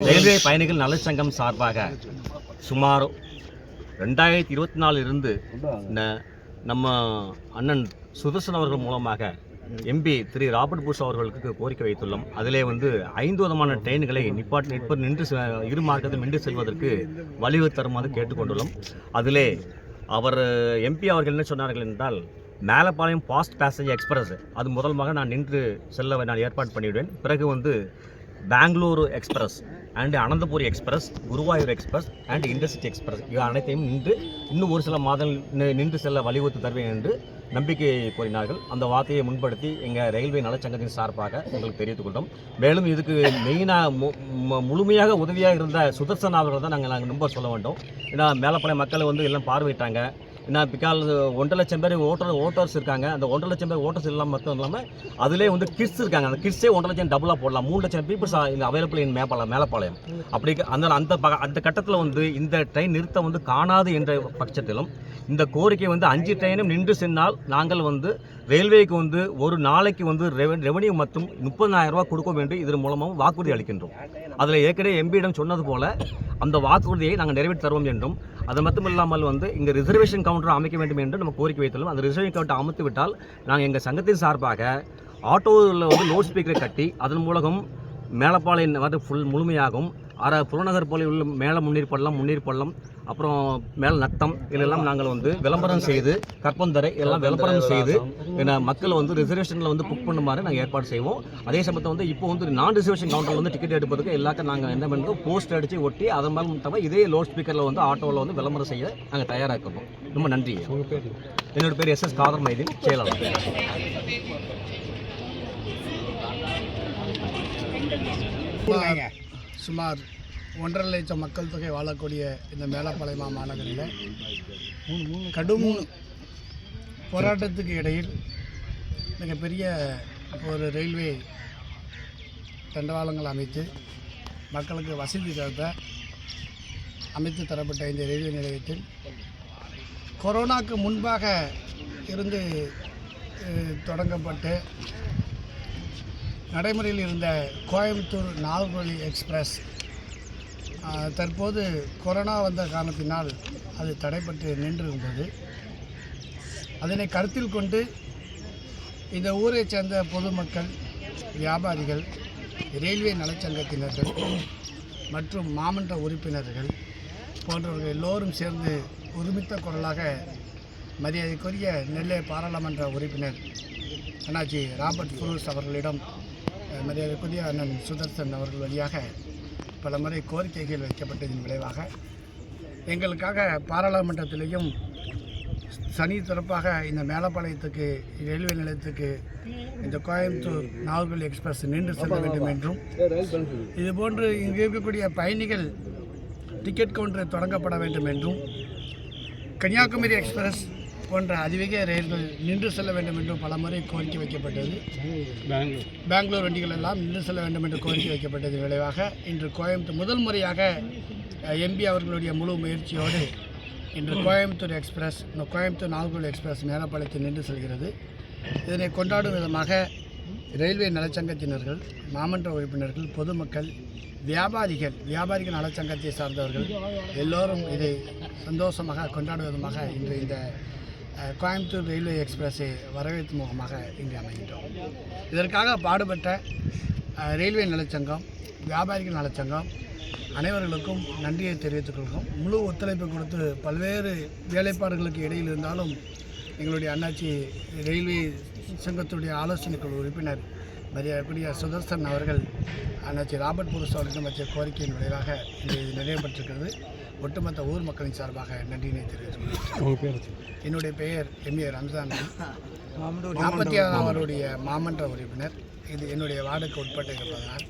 Railway பயணிகள் நலச்சங்கம் சார்பாக சுமார் ரெண்டாயிரத்தி இருபத்தி நாலிலிருந்து நம்ம அண்ணன் சுதர்சன் அவர்கள் மூலமாக எம்பி திரு ராபர்ட் புஷ் அவர்களுக்கு கோரிக்கை வைத்துள்ளோம். அதிலே வந்து ஐந்து விதமான ட்ரெயின்களை நிப்பாட் நிற்ப நின்று செ- இரு மார்க்கத்தில் நின்று செல்வதற்கு வழிவு தருமாறு கேட்டுக்கொண்டுள்ளோம். அதிலே அவர் எம்பி அவர்கள் என்ன சொன்னார்கள் என்றால் மேலப்பாளையம் ஃபாஸ்ட் பேசஞ்சர் எக்ஸ்பிரஸ் அது முதல்மாக நான் நின்று செல்ல நான் ஏற்பாடு பண்ணிவிடுவேன். பிறகு வந்து Bengaluru express and Ananthapuri express Guruvayur express and intercity express. இவை அனைத்தையும் நின்று இன்னும் ஒரு சில மாதங்கள் நின்று செல்ல வலியுறுத்தி தருவேன் என்று நம்பிக்கை கூறினார்கள். அந்த வார்த்தையை முன்படுத்தி எங்கள் ரயில்வே நலச்சங்கத்தின் சார்பாக எங்களுக்கு தெரிவித்துக் கொண்டோம் மேலும் இதுக்கு மெயினாக முழுமையாக உதவியாக இருந்த சுதர்சன் அவர்கள் தான் நாங்கள் நாங்கள் ரொம்ப சொல்ல வேண்டும். ஏன்னா மேலப்பாளையம் மக்களை வந்து எல்லாம் பார்வையிட்டாங்க. ஏன்னா பிகால் ஒன்றரை லட்சம் பேர் ஓட்டர் ஓட்டர்ஸ் இருக்காங்க. அந்த ஒன்றரை லட்சம் பேர் ஓட்டர்ஸ் இல்லாமல் மட்டும் இல்லாமல் அதிலே வந்து கிட்ஸ் இருக்காங்க. அந்த கிட்ஸே ஒன்றரை லட்சம் டபுளாக போடலாம். மூணு லட்சம் பீப்புள்ஸ் இங்கே அவைலபிள் இன் மேப்பாளையம் மேலப்பாளையம். அப்படி அந்த அந்த ப- அந்த கட்டத்தில் வந்து இந்த ட்ரெயின் நிறுத்தம் வந்து காணாது என்ற பட்சத்திலும் இந்த கோரிக்கை வந்து அஞ்சு ட்ரெயினும் நின்று சென்றால் நாங்கள் வந்து ரயில்வேக்கு வந்து ஒரு நாளைக்கு வந்து ரெவன்யூ மற்றும் முப்பதாயிரம் ரூபா கொடுக்க வேண்டும். இதன் மூலமாக வாக்குறுதி அளிக்கின்றோம். அதில் ஏற்கனவே எம்பியிடம் சொன்னது போல அந்த வாக்குறுதியை நாங்கள் நிறைவேற்றி தருவோம் என்றும் அது மட்டும் இல்லாமல் வந்து இங்கே ரிசர்வேஷன் கவுண்டர் அமைக்க வேண்டும் என்று நம்ம கோரிக்கை வைத்துள்ளோம். அந்த ரிசர்வேஷன் கவுண்டர் அமைத்து விட்டால் நாங்கள் எங்கள் சங்கத்தின் சார்பாக ஆட்டோவில் வந்து லவுட் ஸ்பீக்கரை கட்டி அதன் மூலம் மேலப்பாளையம் வந்து ஃபுல் முழுமையாகும் அரை புறநகர் போல உள்ள மேலே முன்னீர் பள்ளம் முன்னீர் பள்ளம் அப்புறம் மேல் நத்தம் இதெல்லாம் நாங்கள் வந்து விளம்பரம் செய்து கற்பந்தரை எல்லாம் விளம்பரம் செய்து மக்கள் வந்து ரிசர்வேஷனில் வந்து புக் பண்ணுமாறு நாங்கள் ஏற்பாடு செய்வோம். அதே சமயத்தில் வந்து இப்போ வந்து நான் ரிசர்வேஷன் கவுண்டரில் வந்து டிக்கெட் எடுப்பதுக்கு எல்லாத்தையும் நாங்கள் என்ன பண்ணுறோம்? போஸ்ட் அடித்து ஒட்டி அதன் மேலே தவிர இதே லவுட் ஸ்பீக்கரில் வந்து ஆட்டோவில் வந்து விளம்பரம் செய்ய நாங்கள் தயாராக இருக்கோம் ரொம்ப நன்றி என்னோட பேர் எஸ் எஸ் காதர் மைதீன் செயலாளர் சுமார் சுமார் ஒன்றரை லட்சம் மக்கள் தொகை வாழக்கூடிய இந்த மேலப்பாளையமா மாநகரில் கடும் போராட்டத்துக்கு இடையில் மிகப்பெரிய ஒரு ரயில்வே தண்டவாளங்கள் அமைத்து மக்களுக்கு வசதி தரத்த அமைத்து தரப்பட்ட இந்த ரயில்வே நிலையத்தில் கொரோனாக்கு முன்பாக இருந்து தொடங்கப்பட்டு நடைமுறையில் இருந்த கோயம்புத்தூர் நாகர்கோவில் எக்ஸ்பிரஸ் தற்போது கொரோனா வந்த காரணத்தினால் அது தடைப்பட்டு நின்றிருந்தது. அதனை கருத்தில் கொண்டு இந்த ஊரைச் சேர்ந்த பொதுமக்கள் வியாபாரிகள் ரயில்வே நலச்சங்கத்தினர்கள் மற்றும் மாமன்ற உறுப்பினர்கள் போன்றவர்கள் எல்லோரும் சேர்ந்து ஒருமித்த குரலாக மரியாதைக்குரிய நெல்லை பாராளுமன்ற உறுப்பினர் அண்ணாச்சி ராபர்ட் புரூஸ் அவர்களிடம் மரியாதைக்குரிய அண்ணன் சுதர்சன் அவர்கள் வழியாக பல முறை கோரிக்கைகள் வைக்கப்பட்டதின் விளைவாக எங்களுக்காக பாராளுமன்றத்திலேயும் சனி சிறப்பாக இந்த மேலப்பாளையத்துக்கு ரயில்வே நிலையத்துக்கு இந்த கோயம்புத்தூர் நாகர்கோவில் எக்ஸ்பிரஸ் நின்று செல்ல வேண்டும் என்றும் இதுபோன்று இங்கு இருக்கக்கூடிய பயணிகள் டிக்கெட் கவுண்டர் தொடங்கப்பட வேண்டும் என்றும் கன்னியாகுமரி எக்ஸ்பிரஸ் போன்ற அதிவேக ரயில்கள் நின்று செல்ல வேண்டும் என்றும் பலமுறை கோரிக்கை வைக்கப்பட்டது. பெங்களூர். வண்டிகள் எல்லாம் நின்று செல்ல வேண்டும் என்று கோரிக்கை வைக்கப்பட்டது விளைவாக இன்று கோயம்புத்தூர் முதல் முறையாக எம்பி அவர்களுடைய முழு முயற்சியோடு இன்று கோயம்புத்தூர் எக்ஸ்பிரஸ் இந்த கோயம்புத்தூர் நாகர்கோவில் எக்ஸ்பிரஸ் மேலப்பாளையத்தில் நின்று செல்கிறது. இதனை கொண்டாடும் விதமாக ரயில்வே நலச்சங்கத்தினர்கள் மாமன்ற உறுப்பினர்கள் பொதுமக்கள் வியாபாரிகள் வியாபாரிகள் நலச்சங்கத்தை சார்ந்தவர்கள் எல்லோரும் இதை சந்தோஷமாக கொண்டாடும் விதமாக இன்று இந்த கோயம்புத்தூர் ரயில்வே எக்ஸ்பிரஸை வரவேற்பு முகமாக இங்கே அமைகின்றோம். இதற்காக பாடுபட்ட ரயில்வே நலச்சங்கம் வியாபாரிகள் நலச்சங்கம் அனைவர்களுக்கும் நன்றியை தெரிவித்துக் கொள்கிறோம். முழு ஒத்துழைப்பு கொடுத்து பல்வேறு வேலைப்பாடுகளுக்கு இடையில் இருந்தாலும் எங்களுடைய அண்ணாச்சி ரயில்வே சங்கத்துடைய ஆலோசனை குழு உறுப்பினர் மரியாதைக்குரிய சுதர்சன் அவர்கள் அண்ணாச்சி ராபர்ட் புருஷ் அவர்களிடம் வச்ச கோரிக்கையின் விளைவாக இன்று இது நிறைவேற்றிருக்கிறது ஒட்டுமொத்த ஊர் மக்களின் சார்பாக நன்றியினை தெரிவித்துக் கொள்கிறேன். என்னுடைய பெயர் எம் ஏ ரம்ஜான். நாற்பத்தி ஆறாம் அவருடைய மாமன்ற உறுப்பினர். இது என்னுடைய வார்டுக்கு உட்பட்டு இருப்பதனால்